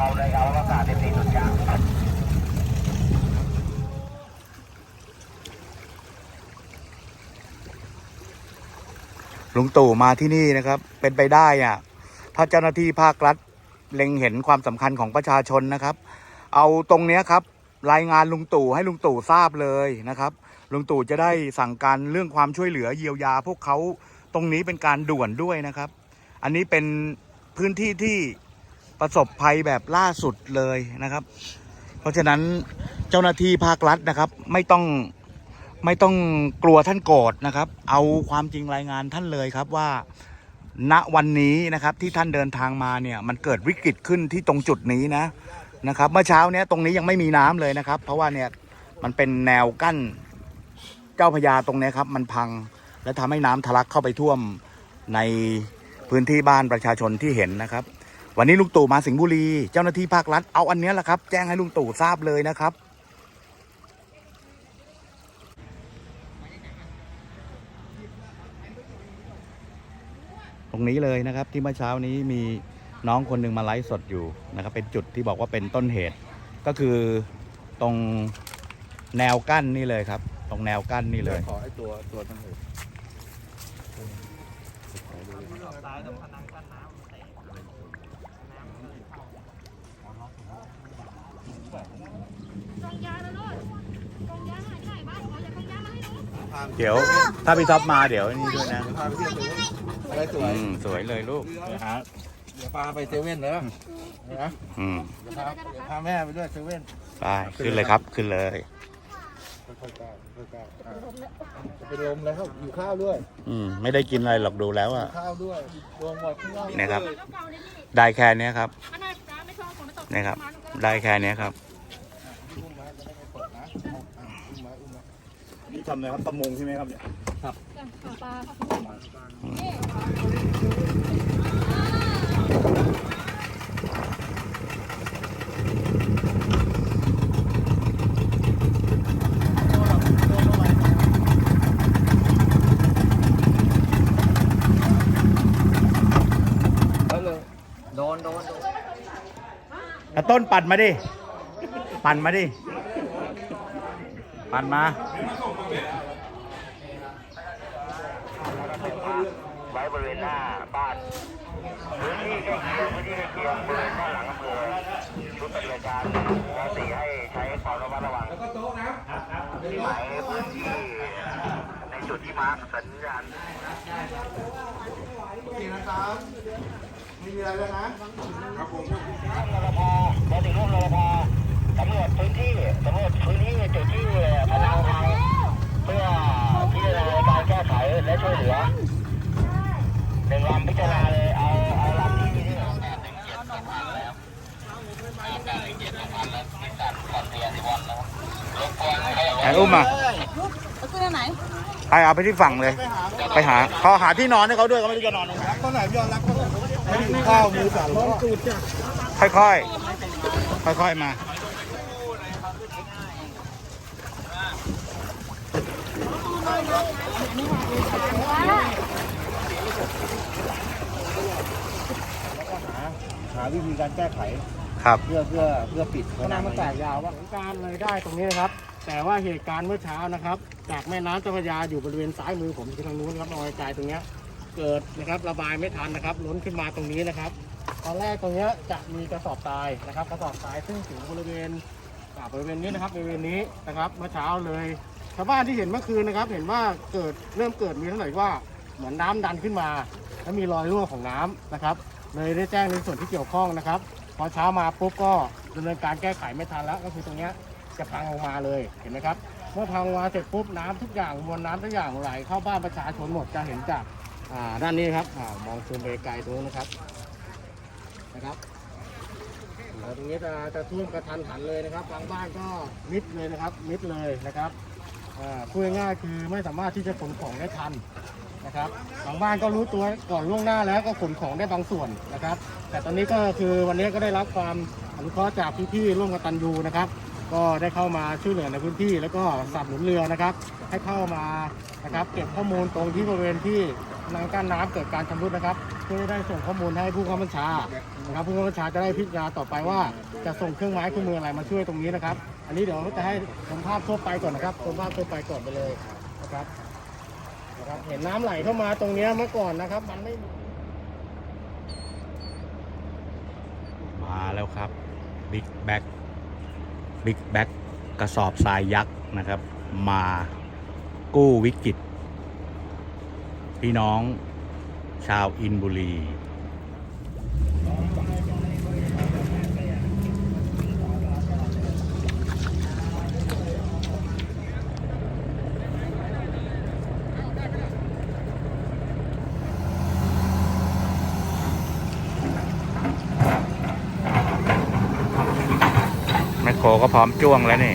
บาเลยเอาอากาศในสี่จุดยางลุงตู่มาที่นี่นะครับ เป็นไปได้อะถ้าเจ้าหน้าที่ภาครัฐเล็งเห็นความสำคัญของประชาชนนะครับ เอาตรงเนี้ยครับ รายงานลุงตู่ให้ลุงตู่ทราบเลยนะครับลุงตู่จะได้สั่งการเรื่องความช่วยเหลือเยียวยา พวกเขาตรงนี้เป็นการด่วนด้วยนะครับ อันนี้เป็นพื้นที่ที่ ประสบภัยแบบล่าสุดเลยนะครับ เพราะฉะนั้นเจ้าหน้าที่ภาครัฐนะครับ ไม่ต้องไม่ต้องกลัวท่านโกรธนะครับ เอาความจริงรายงานท่านเลยครับว่าณวันนี้นะครับที่ท่านเดินทางมาเนี่ยมันเกิดวิกฤตขึ้นที่ตรงจุดนี้นะนะครับ เมื่อเช้าเนี้ยตรงนี้ยังไม่มีน้ำเลยนะครับ เพราะว่าเนี่ยมันเป็นแนวกั้นเจ้าพระยาตรงนี้ครับ มันพังและทำให้น้ำทะลักเข้าไปท่วมในพื้นที่บ้านประชาชนที่เห็นนะครับ วันนี้ลุงตู่มาสิงห์บุรี เจ้าหน้าที่ภาครัฐเอาอันนี้แหละครับ แจ้งให้ลุงตู่ทราบเลยนะครับตรงนี้เลยนะครับที่เมื่อเช้านี้มีน้องคนหนึ่งมาไลฟ์สดอยู่นะครับ เป็นจุดที่บอกว่าเป็นต้นเหตุ ก็คือตรงแนวกั้นนี่เลยครับ ตรงแนวกั้นนี่เลยขอไอ้ตัวตัวทั้น่นกองยาหายไปไหนบ้านขออย่ากองยามาให้หนู เดี๋ยวถ้าพี่ท็อปมาเดี๋ยวนี่ด้วยนะพาไปเที่ยวตรงนู้นอะไรสวยอืมสวยเลยลูกเดี๋ยวหาเดี๋ยวพาไปเซเว่นเนอะนะอืมเดี๋ยวพาเดี๋ยวพาแม่ไปด้วยเซเว่นไปขึ้นเลยครับขึ้นเลย ค่อยๆก้าวค่อยๆก้าวอะจะเป็นลมแล้วครับอยู่ข้าวด้วยอืมไม่ได้กินอะไรหรอกดูแล้วอะ ข้าวด้วยรวมหมดข้างนอกนี่นะครับแล้วเก่าเนี่ยนี่ได้แค่เนี้ยครับอันนั้นจ้าไม่ชอบคนไม่ตกนี่ครับมาลูกได้แค่เนี้ยครับ อุ้มไม้จะได้ไม่ตกนะอะอุ้มไม้อุ้มไม้ นี่ทำอะไรครับประมงใช่ไหมครับเนี่ยจ้ะหาปลาครับโดนโดนแล้วต้นปั่นมาดิ ปั่นมาดิ ปั่นมา ไว้บ ริเวณหน้าบ้านพื้นที่ใกล้เคียงพื้นที่ใกล้เคียงบริเวณด้านหลังอำเภอชุดปฏิบัติการราศีให้ใช้ความระมัดระวังที่หมายพื้นที่ในจุดที่มาร์คสัญญาณโอเคนะครับไม่มีอะไรแล้วนะคร่วมรปภมาถึงร่วมรปภสำรวจพื้นที่สำรวจพื้นที่จุดที่พนังพังเพื่อพิจารณาในการแก้ไขและช่วยเหลือหนึ่งลำพิจารณาเลยเอาเอาลำที่มีที่แปดหนึ่งเจ็ดสองพันแล้ว ไหนอุ้มอะเอาขึ้นไหนไปเอาไปที่ฝั่งเลย ไปหาเขาหาที่นอนให้เขาด้วยเขาไม่รู้จะนอนตรงไหนรักเท่าไหร่พี่ยอดรักเท่าไหร่ไม่ถึงข้าวมือสั่นแล้วค่อยๆค่อยๆมาหาวิธีการแก้ไข ครับ เพื่อเพื่อเพื่อปิดน้ำมันแตกยาวว่าของการเลยได้ตรงนี้นะครับ แต่ว่าเหตุการณ์เมื่อเช้านะครับ จากแม่น้ำเจ้าพระยาอยู่บริเวณซ้ายมือผมที่ทางนู้นครับลอยกายตรงเนี้ยเกิดนะครับระบายไม่ทันนะครับ ล้นขึ้นมาตรงนี้นะครับ ตอนแรกตรงเนี้ยจะมีกระสอบทรายนะครับ กระสอบทรายซึ่งถึงบริเวณอ่าบริเวณนี้นะครับบริเวณนี้นะครับเมื่อเช้าเลยชาวบ้านที่เห็นเมื่อคืนนะครับ เห็นว่าเกิดเริ่มเกิดมีเท่าไหร่ว่าเหมือนน้ำดันขึ้นมา แล้วมีรอยรั่วของน้ำนะครับ เลยได้แจ้งในส่วนที่เกี่ยวข้องนะครับพ อเช้ามาปุ๊บก็ดำเนินการแก้ไขไม่ทันแล้ว ก็คือตรงเนี้ยจะพังลงมาเลยเห็นไหมครับ เมื่อพังลงมาเสร็จปุ๊บน้ำทุกอย่างมวลน้ำทุกอย่างไหลเข้าบ้านประชาชนหมดจะเห็นจากอ่าด้านนี้ครับอ่ามองซูมไปไกลตรงนู้นนะครับนะครับตรงนี้จะจะท่วมกระทันหันเลยนะครับบางบ้านก็มิดเลยนะครับมิดเลยนะครับพูดง่ายคือไม่สามารถที่จะขนของได้ทันนะครับบางบ้านก็รู้ตัวก่อนล่วงหน้าแล้วก็ขนของได้บางส่วนนะครับ แต่ตอนนี้ก็คือวันนี้ก็ได้รับความอนุเคราะห์จากพี่ๆร่วมกับตันยูนะครับ ก็ได้เข้ามาช่วยเหลือในพื้นที่ แล้วก็สนับสนุนเรือนะครับ ให้เข้ามานะครับ เก็บข้อมูลตรงที่บริเวณที่นังกั้นน้ำเกิดการชำรุดนะครับ เพื่อได้ส่งข้อมูลให้ผู้ข้าบัญชานะครับ ผู้ข้าบัญชาจะได้พิจารณาต่อไปว่าจะส่งเครื่องไม้เครื่องมืออะไรมาช่วยตรงนี้นะครับ อันนี้เดี๋ยวจะให้ชมภาพทั่วไปก่อนนะครับชมภาพทั่วไปก่อนไปเลยนะครับนะครับ เห็นน้ำไหลเข้ามาตรงนี้เมื่อก่อนนะครับ มันไม่ มาแล้วครับบิ๊กแบ็กบิ๊กแบ็กกระสอบทรายยักษ์นะครับ มากู้วิกฤตพี่น้องชาวอินบุรี มคโครก็พร้อมจ้วงแล้วนี่